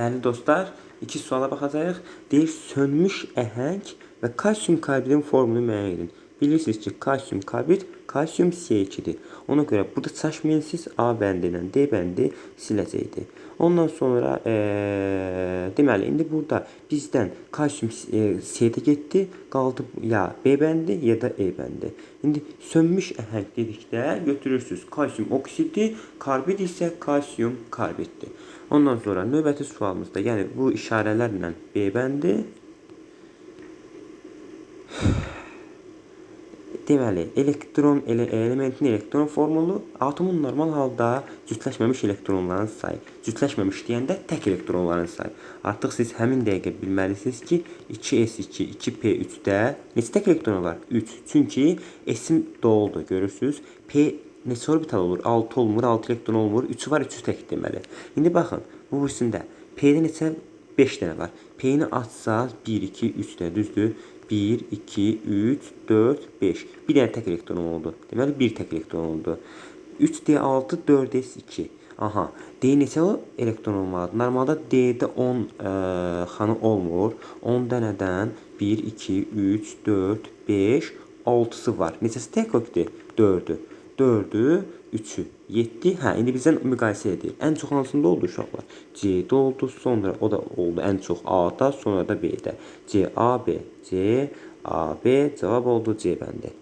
Değerli dostlar, iki suala baxacağıq. Deyir, sönmüş əhəng və kalsium karbidin formunu müəyyən edin. Bilirsiniz ki, kalsium karbid kalsium C2-dir. Ona görə burada çaşmayın siz A bəndi ilə D bəndi siləcəkdir. Ondan sonra eee deməli indi burada bizdən kalsium e, C-də getdi, qaldı ya B bəndi ya da E bəndi. İndi sönmüş əhəng dedikdə götürürsüz kalsium oksidi, karbid isə kalsium karbiddir. Ondan sonra növbəti sualımızda, yəni bu işarələrlə B bəndi Deməli, elektron ele elementin elektron formulu atomun normal halda cütləşməmiş elektronların sayı. Cütləşməmiş deyəndə tək elektronların sayı. Artıq siz həmin dəqiqə bilməlisiniz ki, 2s2, 2p3-də neçə tək elektron var? 3. Çünki s-im doldu, görürsüz? P neçə orbital olur? 6 olmur, 6 elektron olmur. 3 var, 3 tək deməli. İndi baxın, bu birisində P-də neçə 5 dənə var. P-ni açsaz 1, 2, 3 dənə düzdür? 1, 2, 3, 4, 5. Bir dənə tək elektron oldu. Deməli 1 tək elektron oldu. 3D6, 4S2. Aha. D neçə elektron olmalıdır? Normalda D-də 10 ə, xanı olmur. 10 dənədən 1, 2, 3, 4, 5, 6-sı var. Neçəsi tək okdir? 4-ü. 4-ü, 3-ü, 7. Hə, indi bizdən müqayisə edir. Ən çox hansında oldu uşaqlar? C-də oldu, sonra o da oldu ən çox A-da, sonra da B-də. C, A, B, C, A, B cavab oldu C bəndi.